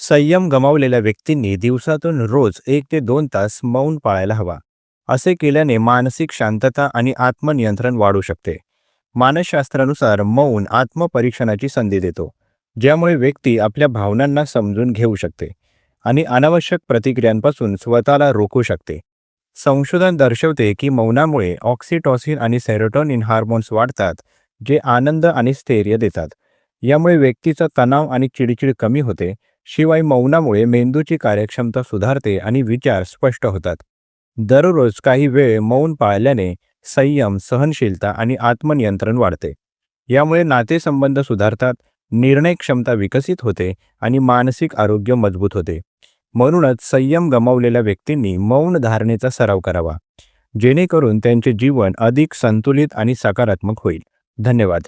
संयम गमावलेल्या व्यक्तींनी दिवसातून रोज एक ते दोन तास मौन पाळायला हवा. असे केल्याने मानसिक शांतता आणि आत्मनियंत्रण वाढू शकते. मानसशास्त्रानुसार मौन आत्मपरीक्षणाची संधी देतो ज्यामुळे व्यक्ती आपल्या भावनांना समजून घेऊ शकते आणि अनावश्यक प्रतिक्रियांपासून स्वतःला रोखू शकते. संशोधन दर्शवते की मौनामुळे ऑक्सिटॉसिन आणि सेरोटॉनिन हार्मोन्स वाढतात जे आनंद आणि स्थैर्य देतात. यामुळे व्यक्तीचा तणाव आणि चिडचिड कमी होते शिवाय मौनामुळे मेंदूची कार्यक्षमता सुधारते आणि विचार स्पष्ट होतात. दररोज काही वेळ मौन पाळल्याने संयम सहनशीलता आणि आत्मनियंत्रण वाढते. यामुळे नातेसंबंध सुधारतात निर्णय क्षमता विकसित होते आणि मानसिक आरोग्य मजबूत होते. म्हणूनच संयम गमावलेल्या व्यक्तींनी मौन धारणेचा सराव करावा. जेणेकरून त्यांचे जीवन अधिक संतुलित आणि सकारात्मक होईल. धन्यवाद.